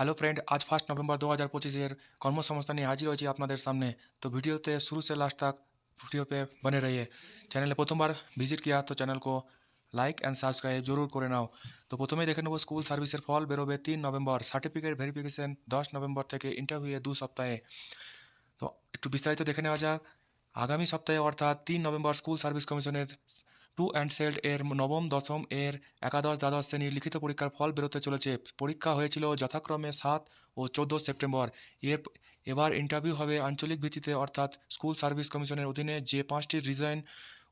Hello friend, আজ first November দু হাজার পঁচিশের কর্মসংস্থান নিয়ে হাজির হয়েছি আপনাদের সামনে। তো ভিডিওতে শুরু সে লাস্ট তাক तक वीडियो पे बने रहिए चैनल प्रथम बार विजिट किया तो লাইক অ্যান্ড সাবস্ক্রাইব জরুর করে নাও। তো প্রথমেই দেখে নেব স্কুল সার্ভিসের ফল বেরোবে তিন নভেম্বর সার্টিফিকেট ভেরিফিকেশন দশ নভেম্বর থেকে ইন্টারভিউয়ে দু সপ্তাহে। তো একটু বিস্তারিত দেখে নেওয়া যাক। আগামী সপ্তাহে অর্থাৎ তিন নভেম্বর স্কুল সার্ভিস কমিশনের টু অ্যান্ড সেল্ড এর নবম, দশম এর একাদশ, দ্বাদশ শ্রেণির লিখিত পরীক্ষার ফল বেরোতে চলেছে। পরীক্ষা হয়েছিল যথাক্রমে সাত ও চোদ্দ সেপ্টেম্বর। এর, এবার ইন্টারভিউ হবে আঞ্চলিক ভিত্তিতে, অর্থাৎ স্কুল সার্ভিস কমিশনের অধীনে যে পাঁচটি রিজাইন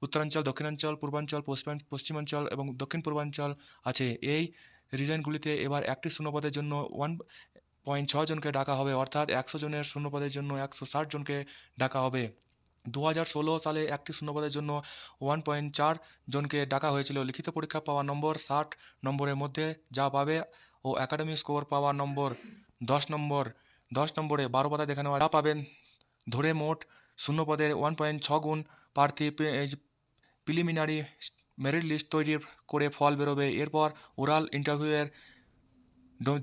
উত্তরাঞ্চল, দক্ষিণাঞ্চল, পূর্বাঞ্চল, পশ্চিম- পশ্চিমাঞ্চল এবং দক্ষিণ পূর্বাঞ্চল আছে। এই রিজাইনগুলিতে এবার একটি শূন্যপদের জন্য ওয়ান পয়েন্ট জনকে ডাকা হবে, অর্থাৎ একশো জনের শূন্যপদের জন্য একশো ষাট জনকে ডাকা হবে। দু সালে একটি শূন্যপদের জন্য ওয়ান পয়েন্ট চার জনকে ডাকা হয়েছিল। লিখিত পরীক্ষা পাওয়া নম্বর ষাট নম্বরের মধ্যে যা পাবে ও একাডেমি স্কোর পাওয়া নম্বর দশ নম্বর। দশ নম্বরে বারো পাতা দেখানো যা পাবেন ধরে মোট শূন্য পদের ওয়ান পয়েন্ট ছ গুণ প্রার্থী প্রিলিমিনারি মেরিট লিস্ট তৈরি করে ফল বেরোবে। এরপর ওরাল ইন্টারভিউয়ের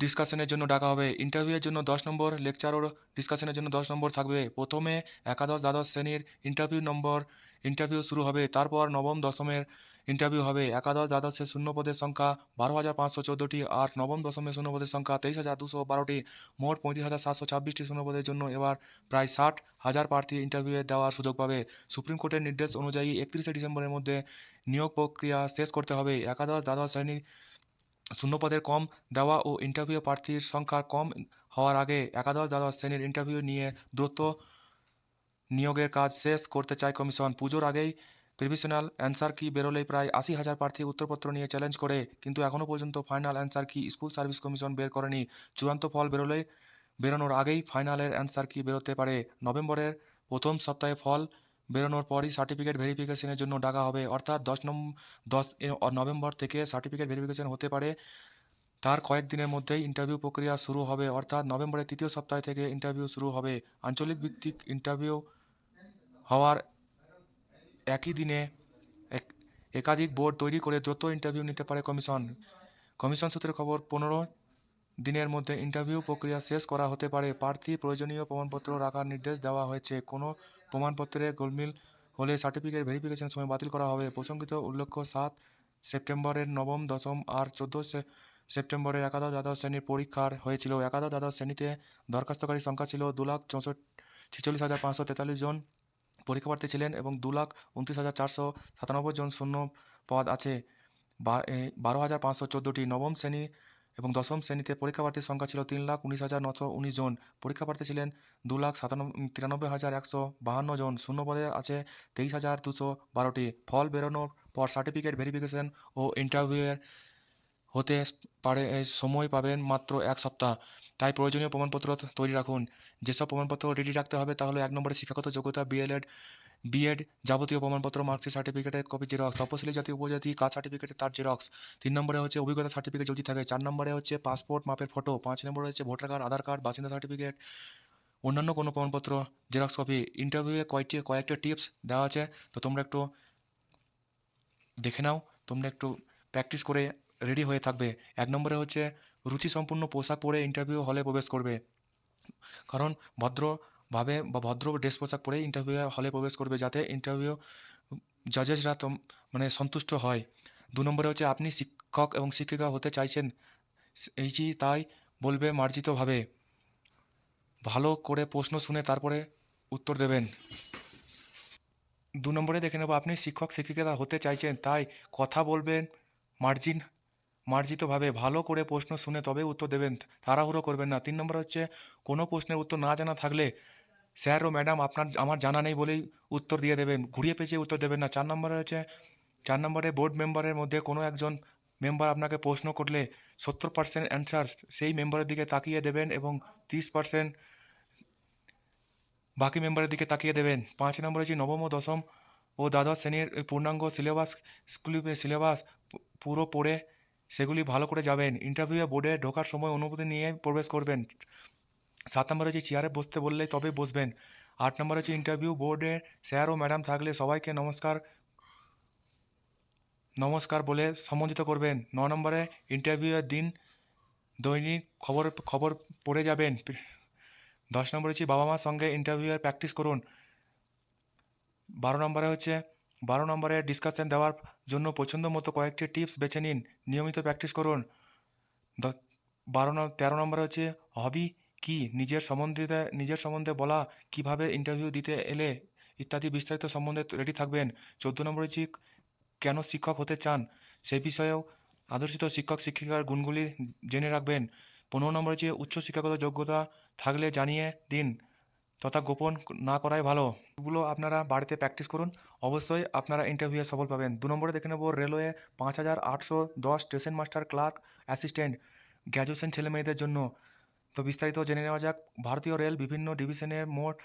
ডিসকাশনের জন্য ডাকা হবে। ইন্টারভিউয়ের জন্য দশ নম্বর লেকচার ও ডিসকাশনের জন্য দশ নম্বর থাকবে। প্রথমে একাদশ, দ্বাদশ শ্রেণির ইন্টারভিউ নম্বর। ইন্টারভিউ শুরু হবে, তারপর নবম, দশমের ইন্টারভিউ হবে। একাদশ দ্বাদশের শূন্য পদের সংখ্যা বারো হাজার পাঁচশো চোদ্দোটি আর নবম দশমের শূন্য পদের সংখ্যা তেইশ হাজার দুশো বারোটি। মোট পঁয়ত্রিশ হাজার সাতশো ছাব্বিশটি শূন্য পদের জন্য এবার প্রায় ষাট হাজার প্রার্থী ইন্টারভিউয়ে দেওয়ার সুযোগ পাবে। সুপ্রিম কোর্টের নির্দেশ অনুযায়ী একত্রিশে ডিসেম্বরের মধ্যে নিয়োগ প্রক্রিয়া শেষ করতে হবে। একাদশ, দ্বাদশ শ্রেণি শূন্যপদের কম দেওয়া ও ইন্টারভিউ প্রার্থীর সংখ্যা কম হওয়ার আগে একাদশ দ্বাদশ শ্রেণির ইন্টারভিউ নিয়ে দ্রুত নিয়োগের কাজ শেষ করতে চায় কমিশন। পুজোর আগেই প্রিভিশনাল অ্যান্সার কি বেরোলেই প্রায় আশি হাজার প্রার্থী উত্তরপত্র নিয়ে চ্যালেঞ্জ করে, কিন্তু এখনও পর্যন্ত ফাইনাল অ্যান্সার কি স্কুল সার্ভিস কমিশন বের করেনি। চূড়ান্ত ফল বেরোলে, বেরোনোর আগেই ফাইনালের অ্যান্সার কি বেরোতে পারে। নভেম্বরের প্রথম সপ্তাহে ফল বেরোনোর পরই সার্টিফিকেট ভেরিফিকেশনের জন্য ডাকা হবে। অর্থাৎ দশ নম, দশ নভেম্বর থেকে সার্টিফিকেট ভেরিফিকেশন হতে পারে। তার কয়েকদিনের মধ্যেই ইন্টারভিউ প্রক্রিয়া শুরু হবে। অর্থাৎ নভেম্বরের তৃতীয় সপ্তাহ থেকে ইন্টারভিউ শুরু হবে। আঞ্চলিক ভিত্তিক ইন্টারভিউ হওয়ার একই দিনে এক- একাধিক বোর্ড তৈরি করে দ্রুত ইন্টারভিউ নিতে পারে কমিশন কমিশন সূত্রের খবর, পনেরো দিনের মধ্যে ইন্টারভিউ প্রক্রিয়া শেষ করা হতে পারে। প্রার্থী প্রয়োজনীয় প্রমাণপত্র রাখার নির্দেশ দেওয়া হয়েছে। কোনো প্রমাণপত্রে গোলমিল হলে সার্টিফিকেট ভেরিফিকেশন সময় বাতিল করা হবে। প্রসঙ্গিত উল্লেখ্য, সাত সেপ্টেম্বরের নবম, দশম আর চোদ্দ সেপ্টেম্বরের একাদশ দ্বাদশ শ্রেণির পরীক্ষার হয়েছিল। একাদশ দ্বাদশ শ্রেণীতে দরখাস্তকারী সংখ্যা ছিল দু লাখ চৌষট্টি, ছেচল্লিশ হাজার পাঁচশো তেতাল্লিশ জন পরীক্ষাপ্রার্থী ছিলেন এবং দু লাখ উনত্রিশ হাজার চারশো সাতানব্বই জন শূন্য পদ আছে। বারো হাজার পাঁচশো চোদ্দোটি নবম শ্রেণি এবং দশম শ্রেণীতে পরীক্ষাপ্রার্থীর সংখ্যা ছিল তিন লাখ উনিশ হাজার নশো উনিশ জন। পরীক্ষাপ্রার্থী ছিলেন দু লাখ সাতানব্বই, তিরানব্বই হাজার একশো বাহান্ন জন। শূন্য পদে আছে তেইশ হাজার দুশো বারোটি। ফল বেরোনোর পর সার্টিফিকেট ভেরিফিকেশন ও ইন্টারভিউয়ের হতে পারে সময় পাবেন মাত্র এক সপ্তাহ। তাই প্রয়োজনীয় প্রমাণপত্র তৈরি রাখুন। যেসব প্রমাণপত্র রেডি রাখতে হবে তাহলে এক নম্বরে শিক্ষাগত যোগ্যতা বিএলএড বিএড যাবতীয় প্রমাণপত্র মার্কশিট সার্টিফিকেটের কপি জেরক্স তপশিলি জাতি, উপজাতি কাজ সার্টিফিকেটের তার জেরক্স তিন নম্বরে হচ্ছে অভিজ্ঞতা সার্টিফিকেট যদি থাকে, চার নম্বরে হচ্ছে পাসপোর্ট মাপের ফটো পাঁচ নম্বরে হচ্ছে ভোটার কার্ড আধার কার্ড বাসিন্দা সার্টিফিকেট অন্যান্য কোনো প্রমাণপত্র জেরক্স কপি ইন্টারভিউয়ে কয়েকটি কয়েকটা টিপস দেওয়া আছে, তো তোমরা একটু দেখে নাও, তোমরা একটু প্র্যাকটিস করে রেডি হয়ে থাকবে। এক নম্বরে হচ্ছে, রুচিসম্পন্ন পোশাক পরে ইন্টারভিউ হলে প্রবেশ করবে। কারণ ভদ্রভাবে বা ভদ্র ড্রেস পোশাক পরে ইন্টারভিউ হলে প্রবেশ করবে যাতে ইন্টারভিউ জাজেসরা মানে সন্তুষ্ট হয়। দু নম্বরে হচ্ছে আপনি শিক্ষক এবং শিক্ষিকা হতে চাইছেন এই যে তাই বলবে মার্জিতভাবে ভালো করে প্রশ্ন শুনে তারপরে উত্তর দেবেন। দু নম্বরে দেখে নেব, আপনি শিক্ষক শিক্ষিকা হতে চাইছেন, তাই কথা বলবেন মার্জিন মার্জিতভাবে ভালো করে প্রশ্ন শুনে তবে উত্তর দেবেন। তাড়াহুড়ো করবেন না। তিন নম্বর হচ্ছে, কোনো প্রশ্নের উত্তর না জানা থাকলে স্যার ও ম্যাডাম আপনার, আমার জানা নেই বলেই উত্তর দিয়ে দেবেন। ঘুরিয়ে পেঁচিয়ে উত্তর দেবেন না। চার নম্বরে হচ্ছে, চার নম্বরে বোর্ড মেম্বারের মধ্যে কোনো একজন মেম্বার আপনাকে প্রশ্ন করলে সত্তর পার্সেন্ট অ্যান্সার সেই মেম্বারের দিকে তাকিয়ে দেবেন এবং তিরিশ পার্সেন্ট বাকি মেম্বারের দিকে তাকিয়ে দেবেন। পাঁচ নম্বরে হচ্ছে, নবম ও দশম ও দ্বাদশ শ্রেণির পূর্ণাঙ্গ সিলেবাস স্কুল সিলেবাস পুরো পড়ে সেগুলি ভালো করে যাবেন। ইন্টারভিউয়ে বোর্ডে ঢোকার সময় অনুমতি নিয়ে প্রবেশ করবেন। সাত নম্বরে হচ্ছে চেয়ারে বসতে বললেই তবে বসবেন। আট নম্বরে হচ্ছে ইন্টারভিউ বোর্ডে স্যার ও ম্যাডাম থাকলে সবাইকে নমস্কার নমস্কার বলে সম্বোধিত করবেন। ন নম্বরে ইন্টারভিউয়ের দিন দৈনিক খবর খবর পড়ে যাবেন। দশ নম্বর হচ্ছে বাবা মার সঙ্গে ইন্টারভিউয়ের প্র্যাকটিস করুন। বারো নম্বরে হচ্ছে, বারো নম্বরে ডিসকাশন দেওয়ার জন্য পছন্দ মতো কয়েকটি টিপস বেছে নিন। নিয়মিত প্র্যাকটিস করুন। বারো তেরো নম্বরে হচ্ছে হবি কি? নিজের সম্বন্ধে নিজের সম্বন্ধে বলা, কীভাবে ইন্টারভিউ দিতে এলে ইত্যাদি বিস্তারিত সম্বন্ধে রেডি থাকবেন। চোদ্দ নম্বর হচ্ছে কেন শিক্ষক হতে চান? সে বিষয়েও আদর্শিত শিক্ষক, শিক্ষিকার গুণগুলি জেনে রাখবেন। পনেরো নম্বর হচ্ছে উচ্চ শিক্ষাগত যোগ্যতা থাকলে জানিয়ে দিন, তথা গোপন না করাই ভালো। এগুলো আপনারা বাড়িতে প্র্যাকটিস করুন। অবশ্যই আপনারা ইন্টারভিউয়ে সফল পাবেন। দু নম্বরে দেখে নেব রেলওয়ে পাঁচ হাজার আটশো দশ station master clerk assistant graduation ছেলে মেয়েদের জন্য। তো বিস্তারিত জেনে নেওয়া যাক, ভারতীয় রেল বিভিন্ন ডিভিশনের মোট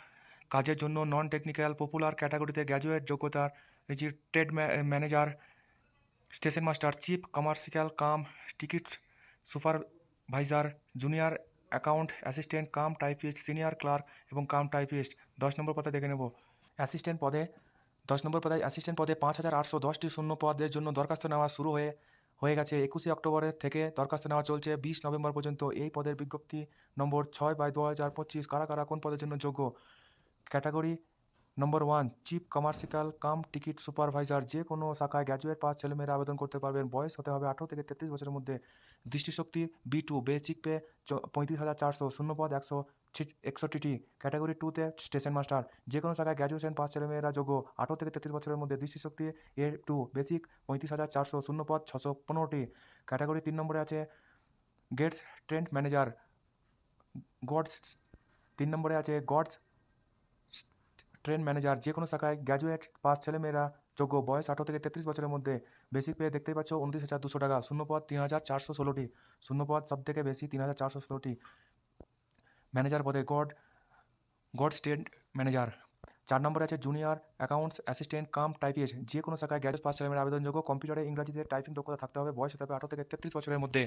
কাজের জন্য নন টেকনিক্যাল পপুলার ক্যাটাগরিতে গ্র্যাজুয়েট যোগ্যতার এই যে trade manager station master chief commercial cum ticket supervisor junior account assistant cum typist senior clerk এবং কাম টাইপিস্ট দশ নম্বর পদে দেখে নেব। অ্যাসিস্ট্যান্ট পদে দশ নম্বর পদে অ্যাসিস্ট্যান্ট পদে পাঁচ হাজার আটশো দশটি শূন্য পদের জন্য দরখাস্ত নেওয়া শুরু হয়ে হয়ে গেছে একুশে অক্টোবরের থেকে দরখাস্ত নেওয়া চলছে বিশ নভেম্বর পর্যন্ত। এই পদের বিজ্ঞপ্তি নম্বর ছয় বাই দু হাজার পঁচিশ, কারা কারা কোন পদের জন্য যোগ্য? Category number one, chief commercial cum ticket supervisor. যে কোনো শাখায় গ্র্যাজুয়েট পাস ছেলেমেয়েরা আবেদন করতে পারবেন। বয়স হতে হবে আঠেরো থেকে তেত্রিশ বছরের মধ্যে। দৃষ্টিশক্তি বি টু, বেসিক পে পঁয়ত্রিশ হাজার চারশো শূন্য পদ একশো একষট্টিটি ক্যাটাগরি টুতে স্টেশন মাস্টার। যে কোনো শাখায় গ্র্যাজুয়েশন পাস ছেলেমেয়েরা যোগ্য। আঠেরো থেকে তেত্রিশ বছরের মধ্যে দৃষ্টিশক্তি এ টু বেসিক পঁয়ত্রিশ হাজার চারশো শূন্য পদ, ছশো পনেরোটি। ক্যাটাগরি তিন নম্বরে আছে গেটস ট্রেন্ড ম্যানেজার গডস তিন নম্বরে আছে গডস ট্রেন ম্যানেজার যে কোনো শাখায় গ্র্যাজুয়েট পাস ছেলেমেয়েরা যোগ্য। বয়স আঠারো থেকে তেত্রিশ বছরের মধ্যে। বেসিক পেয়ে দেখতেই পাচ্ছ, উনত্রিশ হাজার দুশো টাকা। শূন্যপদ তিন হাজার চারশো ষোলোটি। শূন্যপদ সব থেকে বেশি, তিন হাজার চারশো ষোলোটি। ম্যানেজার পদে গড গড স্টেট ম্যানেজার। চার নম্বরে আছে junior accounts assistant cum typist. যে কোনো শাখায় গ্র্যাজুয়েট পাস ছেলেমেয়েরা আবেদনযোগ্য, কম্পিউটারে ইংরাজিতে টাইপিং দক্ষতা থাকতে হবে। বয়স হতে হবে আঠারো থেকে তেত্রিশ বছরের মধ্যে।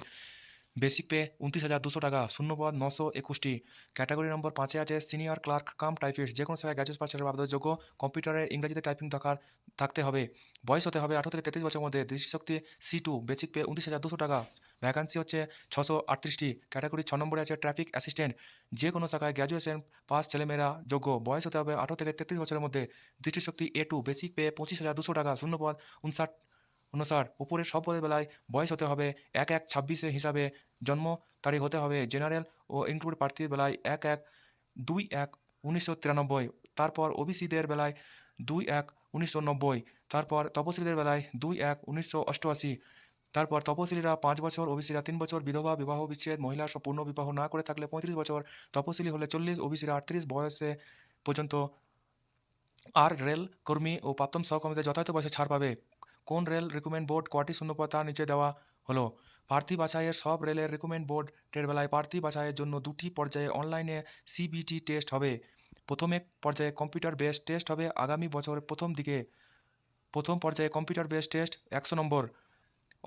বেসিক পে উনত্রিশ হাজার দুশো টাকা শূন্যপদ নশো একুশটি। ক্যাটাগরি নম্বর পাঁচে আছে সিনিয়র ক্লার্ক, কাম টাইপিস্ট। যে কোনো শাখায় গ্র্যাজুয়েট পাস ছেলেমেয়েরা আবেদনযোগ্য, কম্পিউটারে ইংরাজিতে টাইপিং থাকার থাকতে হবে। বয়স হতে হবে আঠারো থেকে তেত্রিশ বছরের মধ্যে। দৃষ্টিশক্তি সি টু, বেসিক পে উনত্রিশ হাজার দুশো টাকা। ভ্যাকান্সি হচ্ছে ছশো আটত্রিশটি। ক্যাটাগরি ছ নম্বরে আছে ট্রাফিক অ্যাসিস্ট্যান্ট যে কোনো শাখায় গ্র্যাজুয়েশন পাস ছেলেমেয়েরা যোগ্য। বয়স হতে হবে আঠারো থেকে তেত্রিশ বছরের মধ্যে। দৃষ্টিশক্তি এ টু বেসিক পে পঁচিশ হাজার দুশো টাকা, শূন্যপদ উনষাট উনষাট। উপরের সব পদের বেলায় বয়স হতে হবে এক এক ছাব্বিশে হিসাবে। জন্ম তারিখ হতে হবে জেনারেল ও ইনক্লুড প্রার্থীর বেলায় এক এক দুই এক উনিশশো তিরানব্বই। তারপর ওবিসিদের বেলায় দুই এক উনিশশো নব্বই। তারপর তপশিলীদের বেলায় দুই এক উনিশশো অষ্টআশি। তারপর তপশিলীরা পাঁচ বছর, ওবিসিরা তিন বছর, বিধবা, বিবাহ বিচ্ছেদ, মহিলা সব পূর্ণ বিবাহ না করে থাকলে পঁয়ত্রিশ বছর, তপশিলি হলে চল্লিশ, ওবিসিরা আটত্রিশ বয়সে পর্যন্ত আর রেল কর্মী ও প্রাপ্তম সহকর্মীদের যথাযথ বয়সে ছাড় পাবে। কোন রেল রিক্রুটমেন্ট বোর্ড কটি শূন্যপদ তার নিচে দেওয়া হলো? প্রার্থী বাছাইয়ের সব রেলের রিক্রুটমেন্ট বোর্ডের বেলায় প্রার্থী বাছাইয়ের জন্য দুটি পর্যায়ে অনলাইনে সিবিটি টেস্ট হবে। প্রথমে পর্যায়ে কম্পিউটার বেস টেস্ট হবে। আগামী বছরের প্রথম দিকে প্রথম পর্যায়ে কম্পিউটার বেস টেস্ট একশো নম্বর।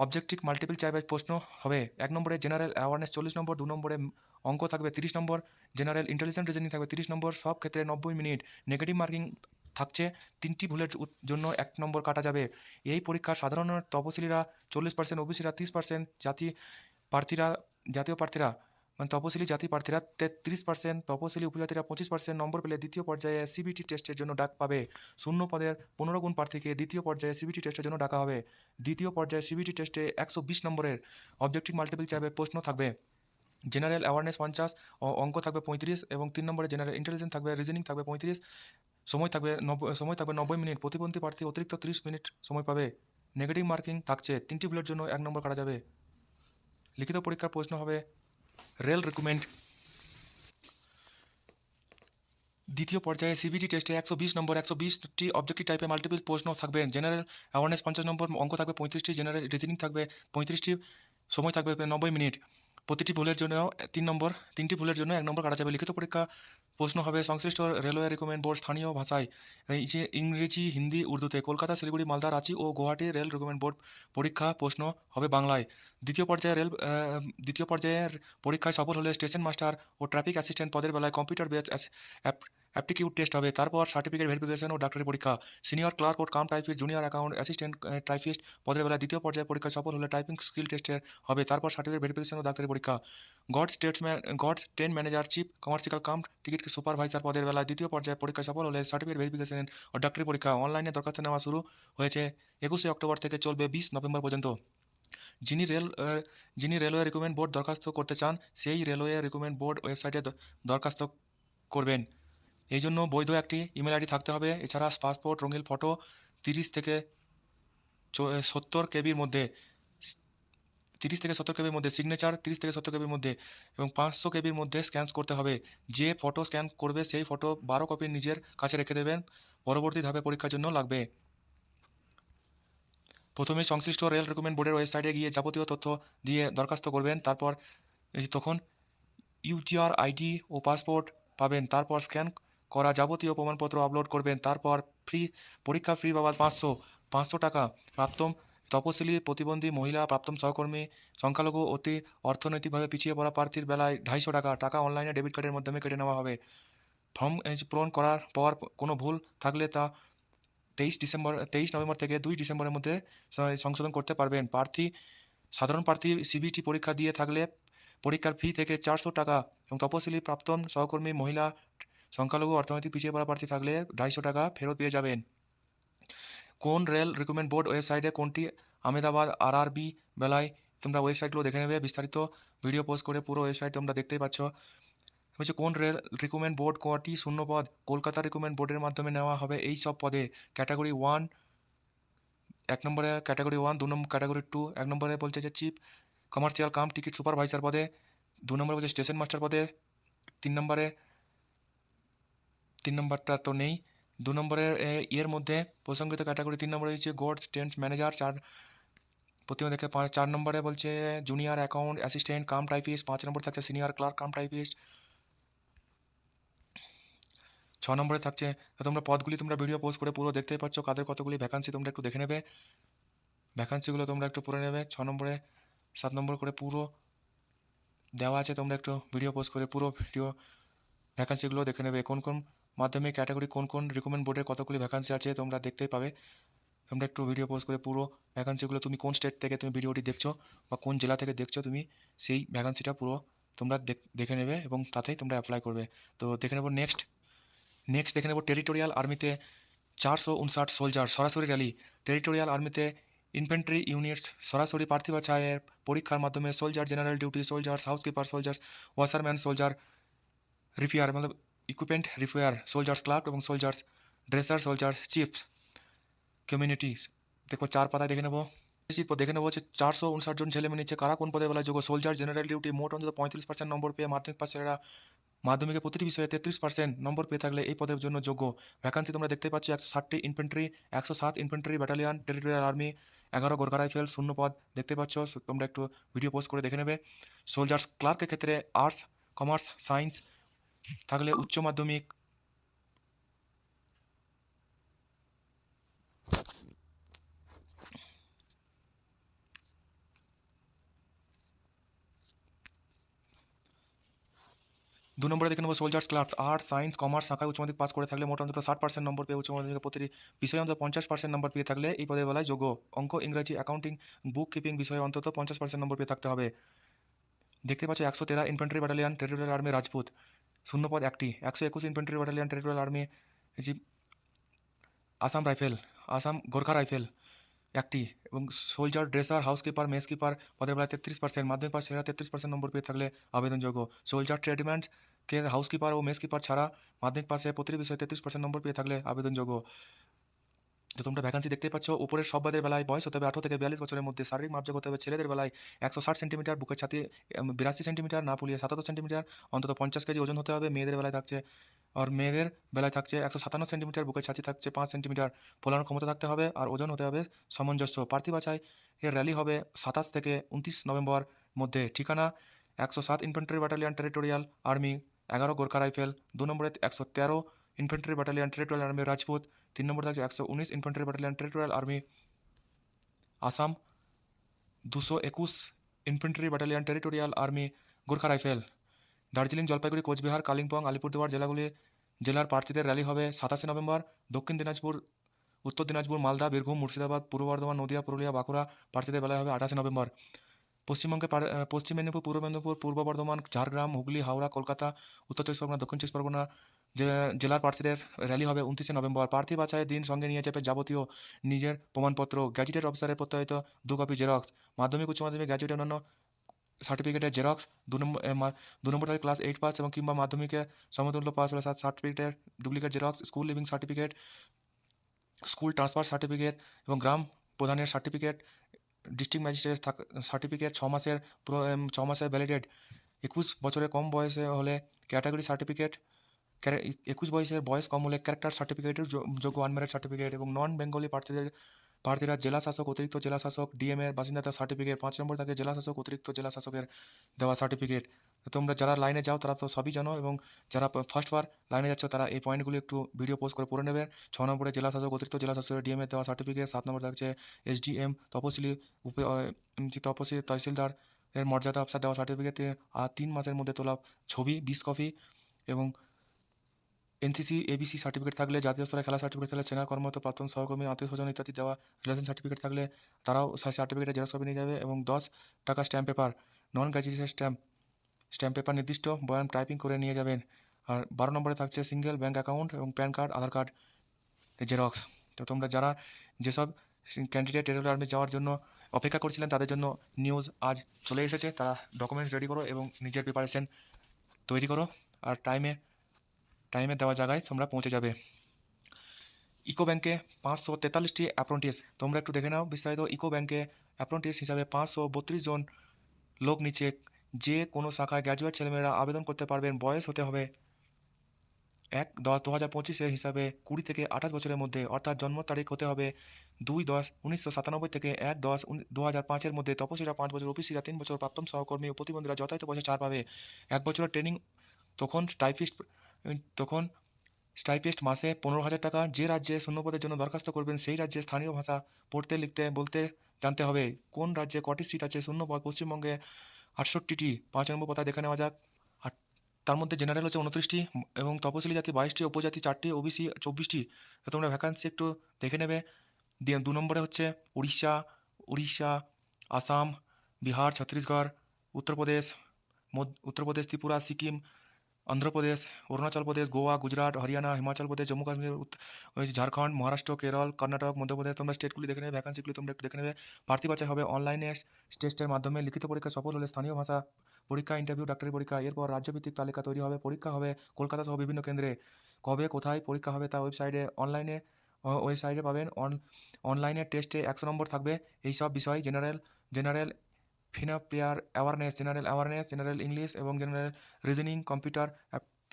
অবজেক্টিভ মাল্টিপল চয়েস প্রশ্ন হবে। এক নম্বরে জেনারেল অ্যাওয়ারনেস চল্লিশ নম্বর, দু নম্বরে অঙ্ক থাকবে, তিরিশ নম্বর জেনারেল ইন্টেলিজেন্ট রিজনিং থাকবে, তিরিশ নম্বর সব ক্ষেত্রে নব্বই মিনিট নেগেটিভ মার্কিং থাকছে, তিনটি ভুলের জন্য এক নম্বর কাটা যাবে। এই পরীক্ষা সাধারণ তপশিলীরা চল্লিশ পার্সেন্ট ওবিসিরা তিরিশ পার্সেন্ট জাতি প্রার্থীরা, জাতীয় প্রার্থীরা মানে তপশিলি জাতি প্রার্থীরা তেত্রিশ পার্সেন্ট তপশিলি উপজাতিরা পঁচিশ পার্সেন্ট নম্বর পেলে দ্বিতীয় পর্যায়ে সিবিটি টেস্টের জন্য ডাক পাবে। শূন্য পদের পনেরো গুণ প্রার্থীকে দ্বিতীয় পর্যায়ে সিবিটি টেস্টের জন্য ডাকা হবে। দ্বিতীয় পর্যায়ে সিবিটি টেস্টে একশো বিশ নম্বরের অবজেক্টিভ মাল্টিপল চাইবে প্রশ্ন থাকবে। জেনারেল অ্যাওয়ারনেস পঞ্চাশ অঙ্ক থাকবে পঁয়ত্রিশ এবং তিন নম্বরে জেনারেল ইন্টেলিজেন্স থাকবে রিজনিং থাকবে পঁয়ত্রিশ। সময় থাকবে নব্বই সময় থাকবে নব্বই মিনিট, প্রতিবন্ধী প্রার্থী অতিরিক্ত তিরিশ মিনিট সময় পাবে। নেগেটিভ মার্কিং থাকছে, তিনটি ভুলের জন্য এক নম্বর কাটা যাবে। লিখিত পরীক্ষার প্রশ্ন হবে রেল রিক্রুটমেন্ট দ্বিতীয় পর্যায়ে সিবিটি টেস্টে একশো বিশ নম্বর, একশো বিশটি অবজেক্টিভ টাইপে মাল্টিপল প্রশ্ন থাকবে। জেনারেল অ্যাওয়ারনেস পঞ্চাশ নম্বর অঙ্ক থাকবে পঁয়ত্রিশটি জেনারেল রিজনিং থাকবে পঁয়ত্রিশটি, সময় থাকবে নব্বই মিনিট। প্রতিটি ভুলের জন্য তিন নম্বর, তিনটি ভুলের জন্য এক নম্বর কাটা যাবে। লিখিত পরীক্ষা প্রশ্ন হবে, সংশ্লিষ্ট রেলওয়ে রিকমেন্ড বোর্ড স্থানীয় ভাষায় যে ইংরেজি, হিন্দি, উর্দুতে কলকাতা, শিলিগুড়ি, মালদা, রাঁচি ও গুয়াহাটি রেল রিকমেন্ড বোর্ড পরীক্ষা প্রশ্ন হবে বাংলায়। দ্বিতীয় পর্যায়ে রেল দ্বিতীয় পর্যায়ের পরীক্ষায় সফল হলে স্টেশন মাস্টার ও ট্রাফিক অ্যাসিস্ট্যান্ট পদের বেলায় কম্পিউটার বেস অ্যাপটিকিউড টেস্ট হবে। তারপর সার্টিফিকেট ভেরিফিকেশন ও ডাক্তারি পরীক্ষা। সিনিয়র ক্লার্ক ও cum typist junior account assistant typist পদের বেলায় দ্বিতীয় পর্যায়ে পরীক্ষা সফল হলে টাইপিং স্কিল টেস্টের হবে। তারপর সার্টিফিকেট ভেরিফিকেশন ও ডাক্তারি পরীক্ষা। God statesman god train manager chief commercial cum ticket supervisor পদের বেলা দ্বিতীয় পর্যায়ে পরীক্ষা সফল হলে সার্টিফিকেট ভেরিফিকেশন ও ডাক্তারি পরীক্ষা অনলাইনে দরখাস্ত নেওয়া শুরু হয়েছে। একুশে অক্টোবর থেকে চলবে বিশ নভেম্বর পর্যন্ত। যিনি রেল যিনি রেলওয়ে রিক্রুটমেন্ট বোর্ড দরখাস্ত করতে চান, সেই রেলওয়ে রিক্রুটমেন্ট বোর্ড ওয়েবসাইটে দরখাস্ত করবেন। এই জন্য বৈধ একটি ইমেল আইডি থাকতে হবে। এছাড়া পাসপোর্ট রঙিন ফটো তিরিশ থেকে সত্তর কেবির মধ্যে তিরিশ থেকে সত্তর কেবির মধ্যে সিগনেচার তিরিশ থেকে সত্তর কেবির মধ্যে এবং পাঁচশো কেবির মধ্যে স্ক্যান করতে হবে। যে ফটো স্ক্যান করবে সেই ফটো বারো কপি নিজের কাছে রেখে দেবেন। পরবর্তী ধাপে পরীক্ষার জন্য লাগবে। প্রথমে সংশ্লিষ্ট রেল রিক্রুটমেন্ট বোর্ডের ওয়েবসাইটে গিয়ে যাবতীয় তথ্য দিয়ে দরখাস্ত করবেন। তারপর তখন ইউটিআর আইডি ও পাসপোর্ট পাবেন। তারপর স্ক্যান করা যাবতীয় প্রমাণপত্র আপলোড করবেন। তারপর ফ্রি পরীক্ষা ফ্রি বাবদ পাঁচশো পাঁচশো টাকা প্রাপ্তম তপশিলি প্রতিবন্ধী মহিলা প্রাপ্তম সহকর্মী সংখ্যালঘু অতি অর্থনৈতিকভাবে পিছিয়ে পড়া প্রার্থীর বেলায় ঢাইশো টাকা টাকা অনলাইনে ডেবিট কার্ডের মাধ্যমে কেটে নেওয়া হবে। ফর্ম পূরণ করার পর কোনো ভুল থাকলে তা তেইশ ডিসেম্বর, তেইশ নভেম্বর থেকে দুই ডিসেম্বরের মধ্যে সংশোধন করতে পারবেন। প্রার্থী, সাধারণ প্রার্থী সিবিটি পরীক্ষা দিয়ে থাকলে পরীক্ষার ফি থেকে চারশো টাকা এবং তপশিলি প্রাপ্তন সহকর্মী মহিলা সংখ্যালঘু অর্থনৈতিক পিছিয়ে পড়া প্রার্থী থাকলে ঢাইশো টাকা ফেরত পেয়ে যাবেন। কোন রেল রিক্রুটমেন্ট বোর্ড ওয়েবসাইটে কোনটি? আহমেদাবাদ, আরআরবি, বেলায়। তোমরা ওয়েবসাইটগুলো দেখে নেবে। বিস্তারিত ভিডিও পোস্ট করে পুরো ওয়েবসাইট তোমরা দেখতেই পাচ্ছ। হচ্ছে কোন রেল রিক্রুটমেন্ট বোর্ড কটি শূন্য পদ কলকাতা রিক্রুটমেন্ট বোর্ডের মাধ্যমে নেওয়া হবে এই সব পদে। ক্যাটাগরি ওয়ান এক নম্বরে ক্যাটাগরি ওয়ান দু নম্বর ক্যাটাগরি টু এক নম্বরে বলছে যে chief commercial cum ticket supervisor পদে। দু নম্বরে বলছে স্টেশন মাস্টার পদে। তিন নম্বরে তিন নম্বরটা তো নেই। দু নম্বরের ইয়ের মধ্যে প্রসঙ্গিত ক্যাটাগরি তিন নম্বরে হচ্ছে গোডস টেন্স ম্যানেজার চার প্রতিমা দেখে পাঁচ চার নম্বরে বলছে junior account assistant cum typist পাঁচ নম্বরে থাকছে সিনিয়র ক্লার্ক কাম টাইপিস্ট ছ নম্বরে থাকছে তোমরা পদগুলি তোমরা ভিডিও পোস্ট করে পুরো দেখতেই পাচ্ছ, কাদের কতগুলি ভ্যাকান্সি তোমরা একটু দেখে নেবে। ভ্যাকান্সিগুলো তোমরা একটু পড়ে নেবে। ছ নম্বরে, সাত নম্বর করে পুরো দেওয়া আছে, তোমরা একটু ভিডিও পোস্ট করে পুরো ভিডিও ভ্যাকান্সিগুলো দেখে নেবে। কোন কোন মাধ্যমিক ক্যাটাগরি কোন কোন রিকমেন্ড বোর্ডের কতগুলি ভ্যাকান্সি আছে তোমরা দেখতেই পাবে। তোমরা একটু ভিডিও পোস্ট করে পুরো ভ্যাকান্সিগুলো তুমি কোন স্টেট থেকে তুমি ভিডিওটি দেখছ বা কোন জেলা থেকে দেখছ তুমি সেই ভ্যাকান্সিটা পুরো তোমরা দেখ- নেবে এবং তাতেই তোমরা অ্যাপ্লাই করবে। তো দেখে নেব নেক্সট নেক্সট দেখে নেব টেরিটোরিয়াল আর্মিতে চারশো উনষাট সোলজার সরাসরি র্যালি টেরিটোরিয়াল আর্মিতে ইনফেন্ট্রি ইউনিট সরাসরি প্রার্থী বাছাইয়ের পরীক্ষার মাধ্যমে soldier general duty soldiers housekeeper soldiers washerman soldier repair মানে ইকুইপমেন্ট রিপেয়ার সোলজার্স ক্লার্ক এবং soldiers dresser soldier chips community দেখো, চার পাতায় দেখে নেব। চিফ দেখে নেব হচ্ছে চারশো উনষাট জন ছেলে মেয়ে নিচ্ছে কারা কোন পদে বেলা যোগ্য। সোলজার জেনারেল ডিউটি মোট অন্তত পঁয়ত্রিশ পার্সেন্ট নম্বর পেয়ে মাধ্যমিক পাশেরা মাধ্যমিকে প্রতিটি বিষয়ে তেত্রিশ পার্সেন্ট নম্বর পেয়ে থাকলে এই পদের জন্য যোগ্য। ভ্যাকান্সি তোমরা দেখতে পাচ্ছ একশো ষাটটি ইনফেন্ট্রি একশো সাত ইনফেন্ট্রি ব্যাটালিয়ান টেরিটোরিয়াল আর্মি এগারো গোর্খা রাইফেল শূন্য পদ। দেখতে পাচ্ছ, তোমরা একটু ভিডিও পোস্ট করে দেখে নেবে। সোলজার্স ক্লার্কের ক্ষেত্রে আর্টস কমার্স সায়েন্স থাকলে উচ্চ মাধ্যমিক দু নম্বরে দেখে নেব soldiers clerks art science commerce শাখায় উচ্চ মাধ্যমিক পাস করে থাকলে মোট অন্তত ষাট পার্সেন্ট নম্বর পেয়ে উচ্চ মাধ্যমিকে প্রতিটি বিষয়ে অন্তত পঞ্চাশ পার্সেন্ট নম্বর পেয়ে থাকলে এই পদের বেলায় যোগ্য অঙ্ক, ইংরাজি অ্যাকাউন্টিং বুক কিপিং বিষয়ে অন্তত পঞ্চাশ পার্সেন্ট নম্বর পেয়ে থাকতে হবে। দেখতে পাচ্ছ একশো তেরো infantry battalion territorial army Rajput শূন্যপদ একটি। একশো একুশ ইনফেন্ট্রি ব্যাটালিয়ান টেরিটোরিয়াল আর্মি জি আসাম রাইফেল আসাম গোর্খা রাইফেল একটি এবং সোলজার ড্রেসার হাউসকিপার মেসকিপার পদের বেলায় তেত্রিশ পার্সেন্ট মাধ্যমিক পাশ সেরা তেত্রিশ পার্সেন্ট নম্বর পেয়ে থাকলে আবেদনযোগ্য। সোলজার ট্রেডম্যান কে হাউসকিপার ও মেসকিপার ছাড়া মাধ্যমিক পাশে প্রতিটি বিষয়ে তেত্রিশ পার্সেন্ট নম্বর পেয়ে থাকলে আবেদনযোগ্য। তো তোমরা ভ্যাকান্সি দেখতে পাচ্ছ, উপরের সব বাদের বেলায় বয়স হতে হবে আঠারো থেকে বিয়াল্লিশ বছরের মধ্যে, শারীরিক মাপযোগ হতে হবে ছেলেদের বেলায় একশো ষাট সেন্টিমিটার বুকের ছাতি বিরাশি সেন্টিমিটার না পুলিয়ে সাতাত্তর সেন্টিমিটার অন্তত পঞ্চাশ কেজি ওজন হতে হবে মেয়েদের বেলায় থাকছে। আর মেয়েদের বেলায় থাকছে একশো সাতান্ন সেন্টিমিটার বুকের ছাতি থাকছে পাঁচ সেন্টিমিটার ফোলানোর ক্ষমতা থাকতে হবে আর ওজন হতে হবে সামঞ্জস্য। প্রার্থী বাছাই এর র্যালি হবে সাতাশ থেকে উনত্রিশ নভেম্বর মধ্যে। ঠিকানা একশো সাত ইনফেন্ট্রি ব্যাটালিয়ান টেরিটোরিয়াল আর্মি এগারো গোর্খা রাইফেল দু নম্বরে একশো তেরো infantry battalion territorial army Rajput তিন নম্বর থাকছে একশো উনিশ infantry battalion territorial army Assam দুশো একুশ infantry battalion territorial army Gorkha rifle Darjeeling Jalpaiguri Coochbehar Kalimpong Alipurduar জেলাগুলি, জেলার প্রার্থীদের র্যালি হবে সাতাশে নভেম্বর, দক্ষিণ দিনাজপুর, উত্তর দিনাজপুর, মালদা, বীরভূম, মুর্শিদাবাদ, পূর্ব বর্ধমান, নদিয়া, পুরুলিয়া, বাঁকুড়া প্রার্থীদের বেলায় হবে আঠাশে নভেম্বর। পশ্চিমবঙ্গে পশ্চিম মেদিনীপুর, পূর্ব মেদিনীপুর, পূর্ব বর্ধমান, ঝাড়গ্রাম, হুগলি, হাওড়া, কলকাতা, উত্তর চব্বিশ পরগনা, দক্ষিণ চব্বিশ পরগনা জেলার প্রার্থীদের র্যালি হবে উনত্রিশে নভেম্বর। প্রার্থী বাছাইয়ের দিন সঙ্গে নিয়ে যাবে যাবতীয় নিজের প্রমাণপত্র গ্যাজেটেড অফিসারের প্রত্যায়িত দু কপি জেরক্স, মাধ্যমিক, উচ্চ মাধ্যমিক, গ্যাজেট অন্যান্য সার্টিফিকেটের জেরক্স, দু নম্বর দু নম্বর ক্লাস এইট পাস এবং কিংবা মাধ্যমিকে সমতুল্য পাস হলে সার্টিফিকেটের duplicate xerox, school leaving certificate, school transfer certificate এবং গ্রাম প্রধানের সার্টিফিকেট, ডিস্ট্রিক্ট ম্যাজিস্ট্রেট সার্টিফিকেট, ছ মাসের ছ মাসের ভ্যালিডেট। একুশ বছরের কম বয়সে হলে ক্যাটাগরি সার্টিফিকেট একুশ বয়সের বয়স কম হলে ক্যারেক্টার সার্টিফিকেটের যোগ্য আনম্যারিড সার্টিফিকেট এবং নন বেঙ্গলি প্রার্থীদের প্রার্থীরা জেলা শাসক, অতিরিক্ত জেলা শাসক ডিএম এর বাসিন্দাদের সার্টিফিকেট পাঁচ নম্বর থাকে জেলা শাসক, অতিরিক্ত জেলা শাসকের দেওয়া সার্টিফিকেট তোমরা যারা লাইনে যাও, তারা তো সবই জানো এবং যারা ফার্স্ট বার লাইনে যাচ্ছ, তারা এই পয়েন্টগুলো একটু ভিডিও পোস্ট করে পড়ে নেবে। ছ নম্বরে জেলা শাসক, অতিরিক্ত জেলা শাসকের ডিএম এর দেওয়া সার্টিফিকেট সাত নম্বর থাকছে এসডিএম তপশিলি তপশিলি, তহসিলদার এর মর্যাদা অফিসার দেওয়া সার্টিফিকেট আর তিন মাসের মধ্যে তোলা ছবি বিশ কপি এবং এনসিসি, এবিসি সার্টিফিকেট থাকলে, জাতীয় স্তরে খেলা সার্টিফিকেট থাকলে, সেনা কর্মরত প্রাক্তন সহকর্মী, আত্মীয় স্বজন ইত্যাদি দেওয়া রিলেশন সার্টিফিকেট থাকলে তারাও সার্টিফিকেটে জেরক্স কপি নিয়ে যাবে এবং দশ টাকা stamp paper, non graduation stamp stamp paper নির্দিষ্ট, বয়ান টাইপিং করে নিয়ে যাবেন। আর বারো নম্বরে থাকছে সিঙ্গেল ব্যাঙ্ক অ্যাকাউন্ট এবং PAN card, Aadhaar card, xerox. তো তোমরা যারা যেসব ক্যান্ডিডেট রেগুলার আর্মি যাওয়ার জন্য অপেক্ষা করছিলেন, তাদের জন্য নিউজ আজ চলে এসেছে। তারা ডকুমেন্টস রেডি করো এবং নিজের প্রিপারেশন তৈরি করো। আর টাইমে টাইমে দেওয়া জায়গায় তোমরা পৌঁছে যাবে। ইকো ব্যাংকে পাঁচশো তেতাল্লিশটি অ্যাপ্রন্টিস তোমরা একটু দেখে নাও বিস্তারিত। ইকো ব্যাংকে অ্যাপ্রন্টিস হিসাবে পাঁচশো বত্রিশ জন লোক নিচে যে কোনো শাখায় গ্র্যাজুয়েট ছেলেমেয়েরা আবেদন করতে পারবেন, বয়স হতে হবে এক দশ দু হাজার পঁচিশের হিসাবে কুড়ি থেকে আঠাশ বছরের মধ্যে, অর্থাৎ জন্ম তারিখ হতে হবে দুই দশ উনিশশো সাতানব্বই থেকে এক দশ দু হাজার পাঁচের মধ্যে। তপসিরা পাঁচ বছর অফিসিরা তিন বছর প্রাপ্তম সহকর্মী প্রতিবন্ধীরা যথাযথ বয়সে ছাড় পাবে। এক বছরের ট্রেনিং তখন স্টাইপিস্ট তখন স্টাইপেস্ট মাসে পনেরো হাজার টাকা যে রাজ্যে শূন্যপদের জন্য দরখাস্ত করবেন, সেই রাজ্যে স্থানীয় ভাষা পড়তে, লিখতে, বলতে জানতে হবে। কোন রাজ্যে কটি সিট আছে? শূন্যপদ পশ্চিমবঙ্গে আটষট্টিটি। পাঁচ নম্বর কথা দেখে নেওয়া যাক। আর তার মধ্যে জেনারেল হচ্ছে উনত্রিশটি এবং তপশিলি জাতি বাইশটি, উপজাতি চারটি, ওবিসি চব্বিশটি। তোমরা ভ্যাকান্সি একটু দেখে নেবে। দিয়ে দু নম্বরে হচ্ছে উড়িষ্যা উড়িষ্যা, আসাম, বিহার, ছত্তিশগড়, উত্তরপ্রদেশ উত্তরপ্রদেশ, ত্রিপুরা, সিকিম অন্ধ্রপ্রদেশ অরুণাচল প্রদেশ, গোয়া, গুজরাট, হরিয়ানা, হিমাচল প্রদেশ, জম্মু কাশ্মীর ঝাড়খণ্ড, মহারাষ্ট্র, কেরল, কর্ণাটক, মধ্যপ্রদেশ, তোমরা স্টেটগুলি দেখে নেবে ভ্যাকান্সিগুলি তোমরা একটু দেখে নেবে। প্রার্থী বাছাই হবে অনলাইনে টেস্টের মাধ্যমে। লিখিত পরীক্ষা সফল হলে স্থানীয় ভাষা পরীক্ষা ইন্টারভিউ ডাক্তারি পরীক্ষা, এরপর রাজ্যভিত্তিক তালিকা তৈরি হবে, পরীক্ষা হবে কলকাতা সহ বিভিন্ন কেন্দ্রে। কবে, কোথায় পরীক্ষা হবে তা ওয়েবসাইটে অনলাইনে ওয়েবসাইটে পাবেন। অন অনলাইনে টেস্টে একশো নম্বর থাকবে। এইসব বিষয় general general ফিনা player awareness general awareness general English এবং জেনারেল রিজনিং কম্পিউটার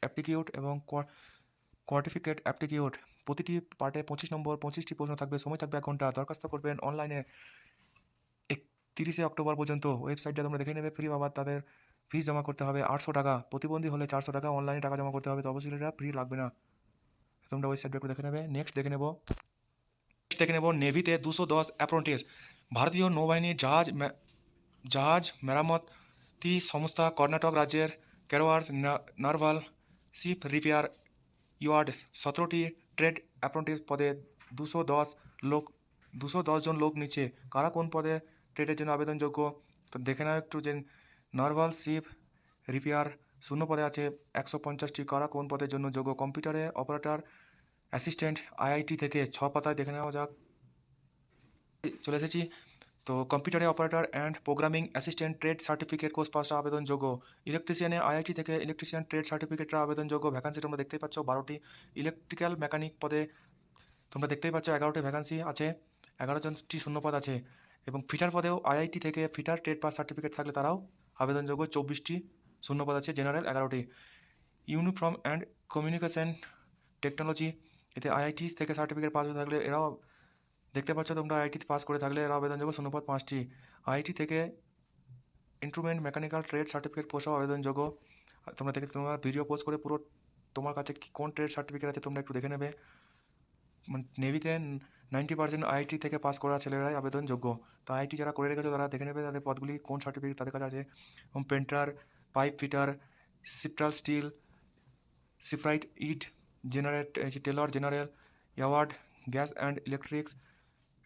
অ্যাপটিকিউড এবং কোয়ার্টিফিকেট অ্যাপটিকিউড প্রতিটি পার্টে পঁচিশ নম্বর, পঁচিশটি প্রশ্ন থাকবে, সময় থাকবে এক ঘণ্টা। দরখাস্ত করবেন অনলাইনে একতিরিশে অক্টোবর পর্যন্ত ওয়েবসাইটটা তোমরা দেখে নেবে ফ্রি আবার তাদের ফিস জমা করতে হবে আটশো টাকা। প্রতিবন্ধী হলে চারশো টাকা অনলাইনে টাকা জমা করতে হবে তপশিলীরা ফ্রি লাগবে না। তোমরা ওয়েবসাইটটা একটু দেখে নেবে। নেক্সট দেখে নেব। দেখে নেব নেভিতে দুশো দশ অ্যাপ্রন্টিস ভারতীয় নৌবাহিনীর জাহাজ জাহাজ, মেরামতি সংস্থা, কর্ণাটক রাজ্যের কেরোয়ার্স নার্ভাল, শিপ, রিপেয়ার ইয়ার্ড, সতেরোটি ট্রেড অ্যাপ্রন্টিস পদে দুশো দশ লোক, দুশো দশ জন লোক নিচ্ছে কারা কোন পদে ট্রেডের জন্য আবেদনযোগ্য? তো দেখে নাও একটু যে নার্ভাল, শিপ, রিপেয়ার শূন্য পদে আছে একশো পঞ্চাশটি। কারা কোন পদের জন্য যোগ্য? কম্পিউটারে, অপারেটর, অ্যাসিস্ট্যান্ট, আইআইটি থেকে। ছ পাতায় দেখে নেওয়া যাক। চলে এসেছি। তো কম্পিউটারে operator and programming assistant trade certificate course পাসটা আবেদনযোগ্য ইলেকট্রিশিয়ানে আইআইটি থেকে ইলেকট্রিশিয়ান ট্রেড সার্টিফিকেটরা আবেদনযোগ্য ভ্যাকান্সি তোমরা দেখতেই পাচ্ছ, বারোটি ইলেকট্রিক্যাল মেকানিক পদে তোমরা দেখতেই পাচ্ছ এগারোটি ভ্যাকান্সি আছে, এগারো জনটি শূন্যপদ আছে। এবং ফিটার পদেও আইআইটি থেকে ফিটার ট্রেড পাস সার্টিফিকেট থাকলে তারাও আবেদনযোগ্য চব্বিশটি শূন্যপদ আছে, জেনারেল এগারোটি। ইউনিফর্ম অ্যান্ড কমিউনিকেশন টেকনোলজি, এতে আইআইটি থেকে সার্টিফিকেট পাস থাকলে এরাও দেখতে পাচ্ছ তোমরা আইআইটি পাস করে থাকলে এরা আবেদনযোগ্য শূন্যপদ পাঁচটি। আইটি থেকে ইনস্ট্রুমেন্ট মেকানিক্যাল ট্রেড সার্টিফিকেট পোস্টও আবেদনযোগ্য তোমরা দেখে তোমরা ভিডিও পোস্ট করে পুরো তোমার কাছে কোন ট্রেড সার্টিফিকেট আছে তোমরা একটু দেখে নেবে। মানে নেভিতে নাইনটি পার্সেন্ট আইটি থেকে পাস করা ছেলেরাই আবেদনযোগ্য তো আইআইটি যারা করে রেখেছো তারা দেখে নেবে তাদের পদগুলি কোন সার্টিফিকেট তাদের কাছে আছে। এবং পেন্টার পাইপ ফিটার সিপ্টাল স্টিল সিপ্রাইট ইট generate tailor general award gas and electrics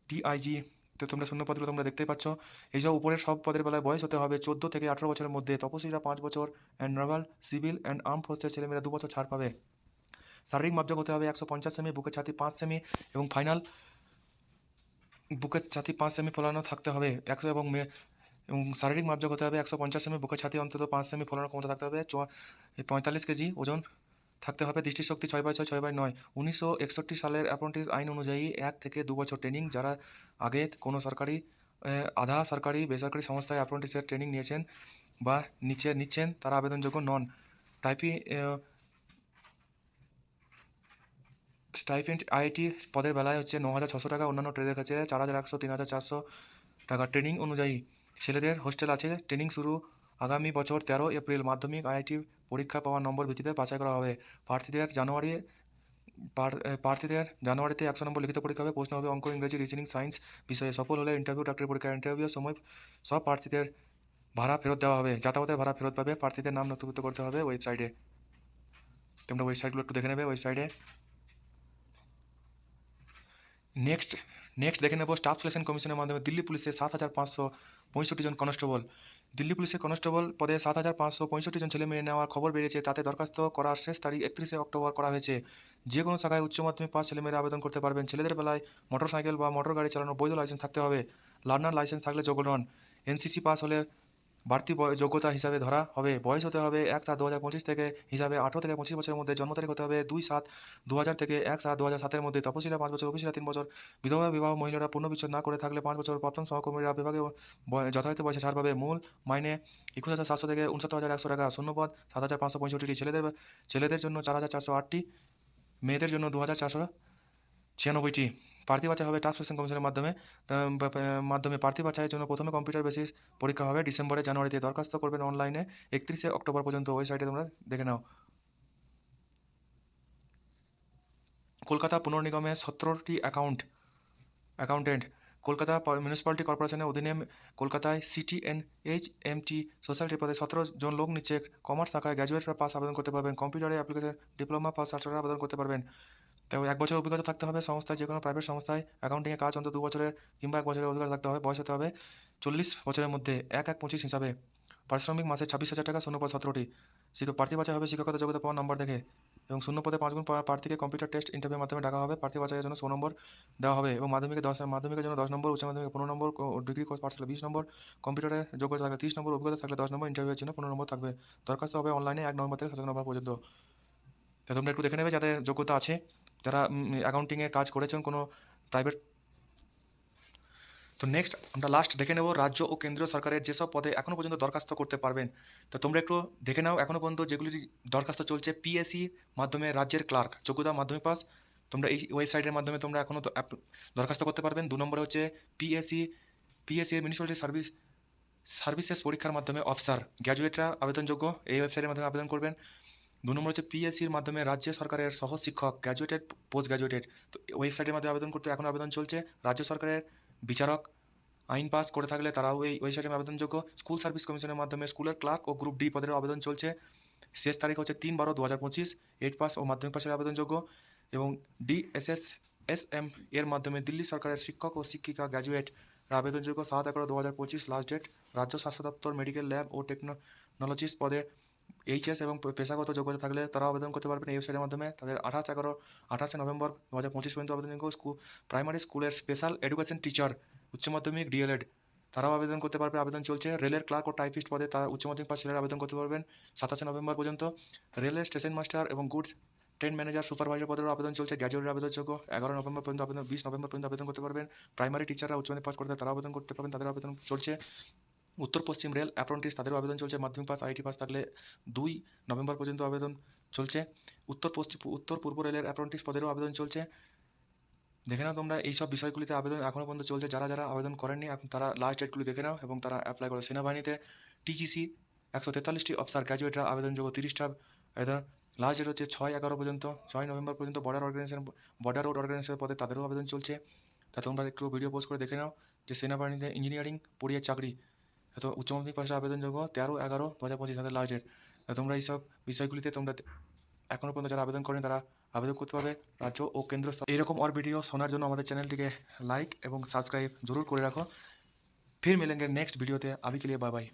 TIG তো তোমরা শূন্য পদগুলো তোমরা দেখতেই পাচ্ছ। এইসব উপরের সব পদের বেলায় বয়স হতে হবে চোদ্দ থেকে আঠেরো বছরের মধ্যে। তপসিলীরা পাঁচ বছর and naval civil and arm ফোর্সের ছেলেমেয়েরা দু বছর ছাড় পাবে। শারীরিক মাপযোগ হতে হবে একশো পঞ্চাশ সেমি বুকের ছাতি পাঁচ সেমি এবং ফাইনাল বুকের ছাতি পাঁচ সেমি ফোলানো থাকতে হবে একশো এবং মে এবং শারীরিক মাপযোগ হতে হবে একশো পঞ্চাশ সেমি বুকের ছাতি অন্তত পাঁচ সেমি ফোলানোর ক্ষমতা থাকতে হবে। চুয়া- পঁয়তাল্লিশ কেজি ওজন থাকতে হবে দৃষ্টিশক্তি ছয় বাই ছয় ছয় বাই নয়। উনিশশো একষট্টি সালের অ্যাপ্রেন্টিস আইন অনুযায়ী এক থেকে দু বছর ট্রেনিং যারা আগে কোনো সরকারি আধা সরকারি, বেসরকারি সংস্থায় অ্যাপ্রেন্টিসের ট্রেনিং নিয়েছেন বা নিচে, নিচ্ছেন, তারা আবেদনযোগ্য নন। টাইপি স্টাইফেন্ড আইআইটি পদের বেলায় হচ্ছে ন হাজার ছশো টাকা অন্যান্য ট্রেডের কাছে চার হাজার একশো, তিন হাজার চারশো টাকা। ট্রেনিং অনুযায়ী ছেলেদের হোস্টেল আছে। ট্রেনিং শুরু আগামী বছর তেরো এপ্রিল মাধ্যমিক আইআইটি পরীক্ষা পাওয়ার নম্বর ভিত্তিতে বাছাই করা হবে। প্রার্থীদের জানুয়ারি প্রার্থীদের জানুয়ারিতে একশো নম্বর লিখিত পরীক্ষা হবে, প্রশ্ন হবে অঙ্ক, ইংরেজি, রিজনিং, সায়েন্স বিষয়ে। সফল হলে ইন্টারভিউ, ডাক্তারি পরীক্ষা, ইন্টারভিউয়ের সময় সব প্রার্থীদের ভাড়া ফেরত দেওয়া হবে। যাতায়াতের ভাড়া ফেরত পাবে, প্রার্থীদের নাম নথিভুক্ত করতে হবে ওয়েবসাইটে। তোমরা ওয়েবসাইটগুলো একটু দেখে নেবে, ওয়েবসাইটে। নেক্সট নেক্সট দেখে নেব স্টাফ সিলেকশন কমিশনের মাধ্যমে দিল্লি পুলিশে সাত হাজার পাঁচশো পঁয়ষট্টি জন কনস্টেবল দিল্লি পুলিশের কনস্টেবল পদে সাত হাজার পাঁচশো পঁয়ষট্টি জন ছেলে মেয়ে নেওয়ার খবর বেরিয়েছে, তাতে দরখাস্ত করার শেষ তারিখ একত্রিশে অক্টোবর করা হয়েছে। যে কোনো শাখায় উচ্চ মাধ্যমিক পাস ছেলেমেয়েরা আবেদন করতে পারবেন। ছেলেদের বেলায় মোটর সাইকেল বা মোটর গাড়ি চালানোর বৈধ লাইসেন্স থাকতে হবে। লার্নার লাইসেন্স থাকলে যোগ্য নন এনসিসি পাস হলে বাড়তি যোগ্যতা হিসাবে ধরা হবে। বয়স হতে হবে এক সাত দু হাজার পঁচিশ থেকে হিসাবে আঠেরো থেকে পঁচিশ বছরের মধ্যে জন্ম তারিখ হতে হবে দুই সাত দু হাজার থেকে এক সাত দু হাজার সাতের মধ্যে। তপশিলা পাঁচ বছর অফিসিরা তিন বছর। বিধবা বিবাহ মহিলারা পূর্ণবিচ্ছেদ না করে থাকলে পাঁচ বছর। প্রথম সহকর্মীরা বিভাগে যথাযথ বয়সে ছাড় পাবে। মূল মাইনে একুশ হাজার সাতশো থেকে উনসত্তর হাজার একশো টাকা। শূন্যপদ সাত হাজার পাঁচশো পঁয়ষট্টিটি। ছেলেদের ছেলেদের জন্য চার হাজার চারশো আটটি। মেয়েদের জন্য দু হাজার চারশো ছিয়ানব্বইটি। প্রার্থী বাছাই হবে টাস্ক সিলেকশন কমিশনের মাধ্যমে। মাধ্যমে প্রার্থী বাছাইয়ের জন্য প্রথমে কম্পিউটার বেসিস পরীক্ষা হবে। ডিসেম্বরে জানুয়ারিতে দরখাস্ত করবেন অনলাইনে একত্রিশে অক্টোবর পর্যন্ত ওয়েবসাইটে তোমরা দেখে নাও। কলকাতা পুনর্নিগমে সতেরোটি অ্যাকাউন্ট অ্যাকাউন্টেন্ট কলকাতা মিউনিসিপ্যালিটি কর্পোরেশনের অধীনে কলকাতায় city N H M T society পদে সতেরো জন লোক নিচ্ছে। কমার্স শাখায় গ্র্যাজুয়েটরা পাস আবেদন করতে পারবেন। কম্পিউটারে অ্যাপ্লিকেশন ডিপ্লোমা পাস ছাত্ররা আবেদন করতে পারবেন। তো এক বছর অভিজ্ঞতা থাকতে হবে। সংস্থায় যে কোনো প্রাইভেট সংস্থায় অ্যাকাউন্টিংয়ে কাজ অন্তত দু বছরের কিংবা এক বছরের অভিজ্ঞতা থাকতে হবে। বয়স হতে হবে চল্লিশ বছরের মধ্যে এক এক পঁচিশ হিসাবে। পারিশ্রমিক মাসে ছাব্বিশ হাজার টাকা শূন্য পদ সতেরোটি। শিক্ষক প্রার্থী বাছাই হবে শিক্ষকতা যোগ্যতা পাওয়ার নম্বর দেখে এবং শূন্য পদে পাঁচ গুণ পা- প্রার্থীকে কম্পিউটার টেস্ট ইন্টারভিউর মাধ্যমে ডাকা হবে। প্রার্থী বাছাইয়ের জন্য ষো নম্বর দেওয়া হবে এবং মাধ্যমিকে দশ, মাধ্যমিকের জন্য দশ নম্বর, উচ্চ মাধ্যমিকে পনেরো নম্বর ডিগ্রি কোর্স পাশ থাকলে বিশ নম্বর কম্পিউটারে যোগ্যতা থাকলে তিরিশ নম্বর, অভিজ্ঞতা থাকলে দশ নম্বর ইন্টারভিউয়ের জন্য পনেরো নম্বর থাকবে। দরখাস্ত হবে অনলাইনে এক নম্বর থেকে সাত নম্বর পর্যন্ত। তোমরা একটু দেখে নেবে যাদের যোগ্যতা আছে। যারা অ্যাকাউন্টিংয়ে কাজ করেছেন কোনো প্রাইভেট তো নেক্সট আমরা লাস্ট দেখে নেব রাজ্য ও কেন্দ্রীয় সরকারের যেসব পদে এখনও পর্যন্ত দরখাস্ত করতে পারবেন। তো তোমরা একটু দেখে নাও এখনও পর্যন্ত যেগুলি দরখাস্ত চলছে পিএসসি মাধ্যমে রাজ্যের ক্লার্ক যোগ্যতা মাধ্যমিক পাস। তোমরা এই ওয়েবসাইটের মাধ্যমে তোমরা এখনও দরখাস্ত করতে পারবেন। দু নম্বরে হচ্ছে PSC PSC municipality service services পরীক্ষার মাধ্যমে অফিসার গ্র্যাজুয়েটরা আবেদনযোগ্য, এই ওয়েবসাইটের মাধ্যমে আবেদন করবেন। দু নম্বর হচ্ছে পিএসসির মাধ্যমে রাজ্য সরকারের সহ শিক্ষক গ্র্যাজুয়েটেড পোস্ট গ্র্যাজুয়েটেড তো ওয়েবসাইটের মাধ্যমে আবেদন করতে এখন আবেদন চলছে। রাজ্য সরকারের বিচারক আইন পাস করে থাকলে তারাও এই ওয়েবসাইটে আবেদনযোগ্য। স্কুল সার্ভিস কমিশনের মাধ্যমে স্কুলের ক্লার্ক ও গ্রুপ ডি পদের আবেদন চলছে। শেষ তারিখ হচ্ছে তিন বারো দু হাজার পঁচিশ এইট পাস ও মাধ্যমিক পাসের আবেদনযোগ্য। এবং ডিএসএস এস এম এর মাধ্যমে দিল্লি সরকারের শিক্ষক ও শিক্ষিকা গ্র্যাজুয়েট আবেদনযোগ্য সাত এগারো দু হাজার পঁচিশ লাস্ট ডেট রাজ্য স্বাস্থ্য দপ্তর মেডিকেল ল্যাব ও টেকনোলজিস্ট পদে এইচএস এবং পেশাগত যোগ্যতা থাকলে তারা আবেদন করতে পারবেন এই ওয়েবসাইটের মাধ্যমে। তাদের আঠাশ এগারো, আঠাশে নভেম্বর দু হাজার পঁচিশ পর্যন্ত আবেদনযোগ্য স্কুল প্রাইমারি স্কুলের স্পেশাল এডুকেশন টিচার উচ্চ মাধ্যমিক ডিএলএড তারাও আবেদন করতে পারবে। আবেদন চলছে। রেলের ক্লার্ক ও টাইপিস্ট পদে তারা উচ্চ মাধ্যমিক পাস ছেলেরা আবেদন করতে পারবেন। সাতাশে নভেম্বর পর্যন্ত রেলের স্টেশন মাস্টার এবং গুডস ট্রেন ম্যানেজার সুপারভাইজার পদেরও আবেদন চলছে। গ্র্যাজুয়েটের আবেদনযোগ্য। এগারো নভেম্বর পর্যন্ত আবেদন বিশ নভেম্বর পর্যন্ত আবেদন করতে পারবেন। প্রাইমারি টিচাররা উচ্চ মাধ্যমিক পাস করতে তারা আবেদন করতে পারবেন। তাদের আবেদন চলছে। উত্তর পশ্চিম রেল অ্যাপ্রেন্টিস তাদেরও আবেদন চলছে, মাধ্যমিক পাস আইটি পাস থাকলে দুই নভেম্বর পর্যন্ত আবেদন চলছে। উত্তর পশ্চিম উত্তর পূর্ব রেলের অ্যাপ্রেন্টিস পদেরও আবেদন চলছে। দেখে নাও তোমরা, এই সব বিষয়গুলিতে আবেদন এখনও পর্যন্ত চলছে। যারা যারা আবেদন করেননি, এখন তারা লাস্ট ডেটগুলি দেখে নাও এবং তারা অ্যাপ্লাই করে। সেনাবাহিনীতে টিজিসি একশো তেতাল্লিশটি অফিসার গ্র্যাজুয়েটরা আবেদনযোগ্য তিরিশটা আবেদন। লাস্ট ডেট হচ্ছে ছয় এগারো পর্যন্ত, ছয় নভেম্বর পর্যন্ত বর্ডার অর্গানাইজেশন বর্ডার রোড অর্গানাইজেশনের পদে তাদেরও আবেদন চলছে। তা তোমরা একটু ভিডিও পোস্ট করে দেখে নাও যে সেনাবাহিনীতে ইঞ্জিনিয়ারিং পড়িয়ে চাকরি তো উচ্চ মাধ্যমিক পাশে আবেদনযোগ্য তেরো, এগারো দু হাজার পঁচিশ হাজার লাস্ট ডেট তোমরা এইসব বিষয়গুলিতে তোমরা এখনও পর্যন্ত যারা আবেদন করেন, তারা আবেদন করতে পারবে রাজ্য ও কেন্দ্র এরকম অর ভিডিও শোনার জন্য আমাদের চ্যানেলটিকে লাইক এবং সাবস্ক্রাইব জরুর করে রাখো। ফির মিলেন নেক্সট ভিডিওতে আবি কে লিয়ে বাই বাই।